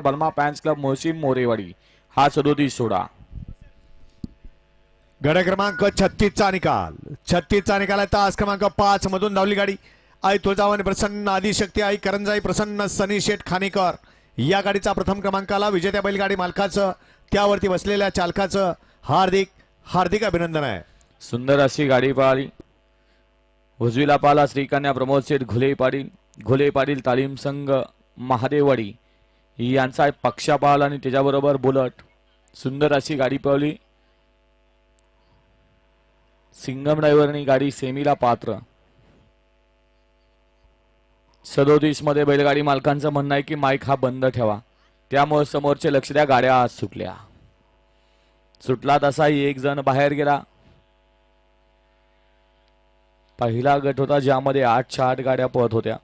बलमा pens club मोसिम Morewadi. हा सदोतीस सोडा. गड क्रमांक छत्तीसचा निकाल. छत्तीसचा निकाल आहे तास क्रमांक पाच मधून धावली गाडी. आई तुळजावन प्रसन्न आदिशक्ती आई करंजाई प्रसन्न सनी शेठ खानेकर. या गाडीचा प्रथम क्रमांकाला विजेत्या बैलगाडी मालकाचं त्यावरती बसलेल्या चालकाचं हार्दिक हार्दिक अभिनंदन आहे. सुंदर अशी गाडी पळाली उजवीला पाला श्रीकन्या प्रमोद शेठ घुले पाटील घुले पाटील तालीम संघ महादेववाडी. यांचा आहे पाळला आणि त्याच्याबरोबर बुलट. सुंदर अशी गाडी पळवली. सिंगम ड्रायव्हरनी गाडी सेमीला पात्र. सदोतीसमध्ये बैलगाडी मालकांचं म्हणणं आहे की माईक हा बंद ठेवा. त्यामुळे समोरचे लक्ष द्या गाड्या आज सुटल्या. सुटला तसाही एक जण बाहेर गेला. पहिला गट होता ज्यामध्ये आठच्या आठ गाड्या पळत होत्या.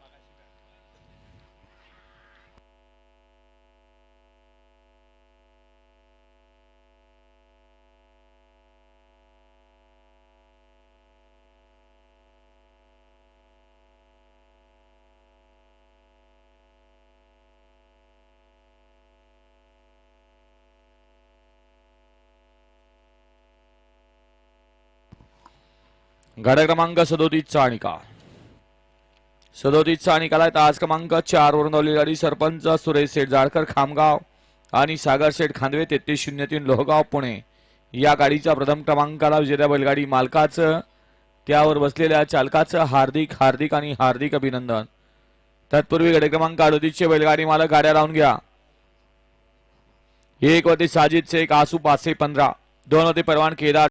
गाड्या क्रमांक सदोतीसचा निकाल. सदोतीसचा निकाल आहे. क्रमांक चार वरून धावली गाडी सरपंच सुरेश शेठ जाडकर खामगाव आणि सागर शेठ खांदवे तेहतीस शून्य तीन लोहगाव पुणे. या गाडीच्या प्रथम क्रमांकाला विजेत्या बैलगाडी मालकाचं त्यावर बसलेल्या चालकाचं हार्दिक हार्दिक आणि हार्दिक अभिनंदन. तत्पूर्वी गाडी क्रमांक अडोतीसचे बैलगाडी मालक गाड्या लावून घ्या. एक होते साजिद शेख आसू पाचशे पंधरा. दोन होते परवान केदार.